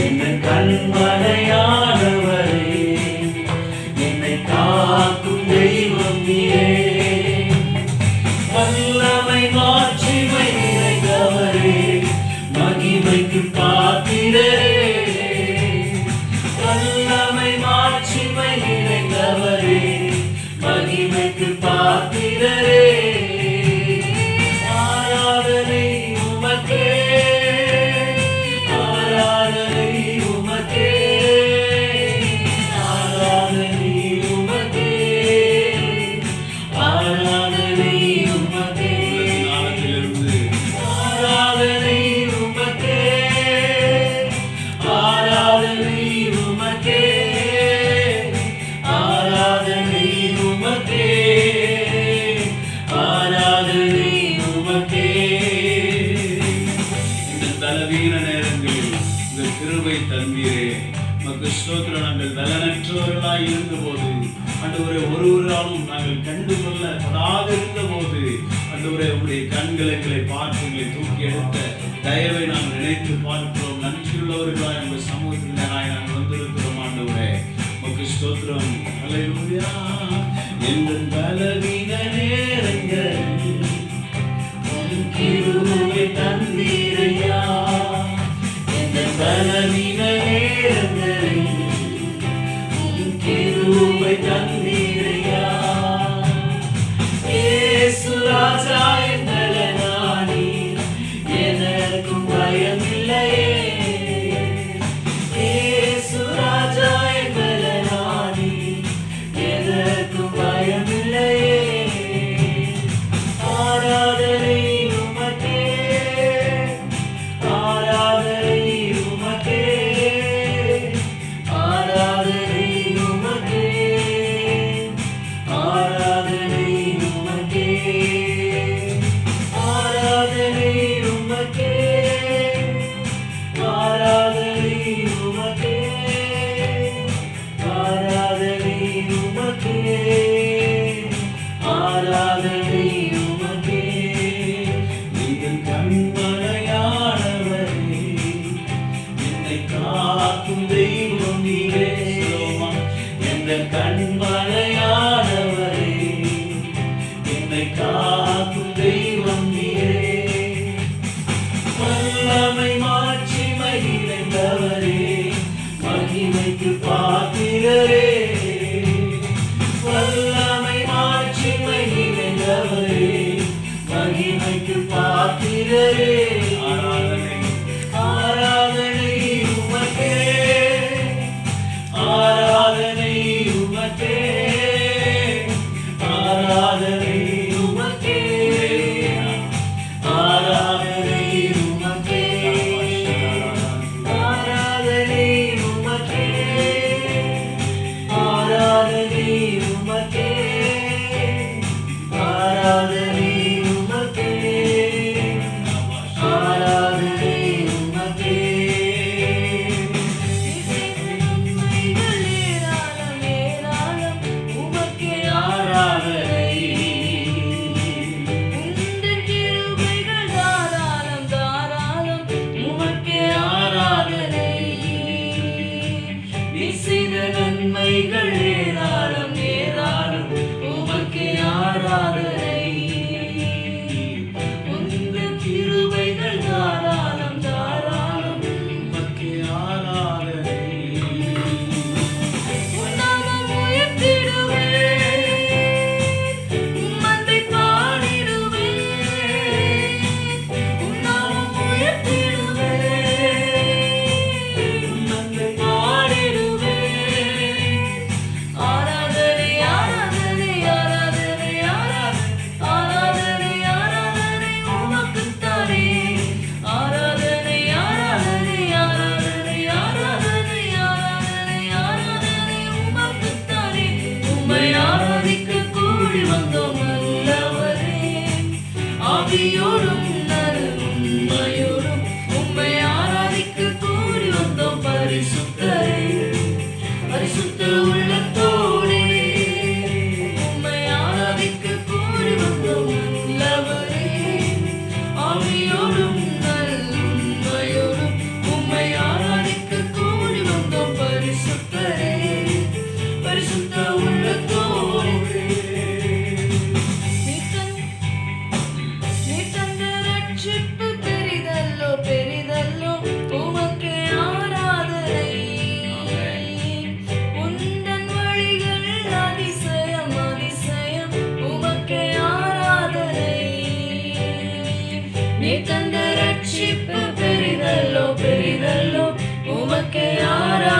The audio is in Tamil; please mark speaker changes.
Speaker 1: என்ன
Speaker 2: கண்மலையா ஒருவராய் இருந்தபோது அண்டவரை ஒரு ஒரு ஆளும் நாங்கள் கண்டு கொள்ள படாத இருந்தபோது அண்டவரை உடைய கண்களை எங்களை பார்த்து எங்களை தூக்கி எடுத்த தயவை நாம் நினைத்து பார்க்கிறோம். நன்றியுள்ளவர்களாய் உங்கள் சமூகத்தில் நாங்கள் வந்திருக்கிறோம் ஆண்டவரே. உமக்கு ஸ்தோத்திரம். அலையா என்று பலவீன
Speaker 1: நேரங்கள் தந்தீரையா என்று பலவீன yeah, yeah. you. ரட்சிப்பு பெரிதல்லோ உமக்கே ஆரா